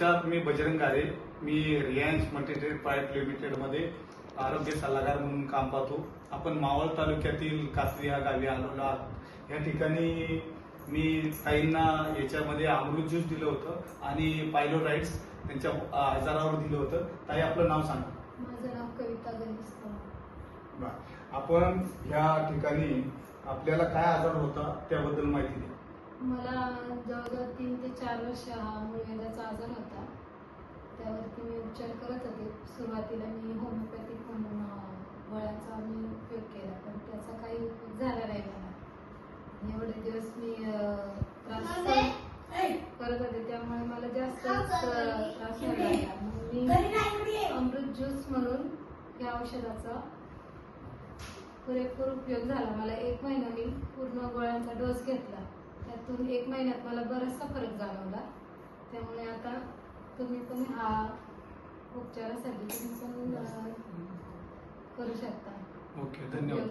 नमस्कार मी बजरंग गारे. मी रिलायन्स मल्टीट्रेड प्रायव्हेट लिमिटेडमध्ये आरोग्य सल्लागार म्हणून काम पाहतो. आपण मावळ तालुक्यातील कासरी या गावी आलेलो आहोत या ठिकाणी मी ताईंना याच्यामध्ये अमृत ज्यूस दिलं होतं आणि पायलो राईट्स त्यांच्या आजारावर दिलं होतं. ताई आपलं नाव सांगा. माझं नाव कविता. आपण या ठिकाणी आपल्याला काय आजार होता त्याबद्दल माहिती द्या. मला जवळजवळ तीन ते चार वर्ष हा मुळव्याधाचा आजार होता. मी उपचार करत होते. सुरुवातीला मी होमिओपॅथिक म्हणून गोळ्यांचा मी उपयोग केला पण त्याचा काही उपयोग झाला नाही मला. एवढे दिवस मी त्रास सहन करत होते त्यामुळे मला जास्त त्रास मग मी अमृत ज्यूस म्हणून या औषधाचा पुरेपूर उपयोग झाला. मला एक महिना मी पूर्ण गोळ्यांचा डोस घेतला. त्यातून एक महिन्यात मला बराचसा फरक जाणवला. त्यामुळे आता तुम्ही पण हा उपचारासाठी तुम्ही पण करू शकता. ओके धन्यवाद.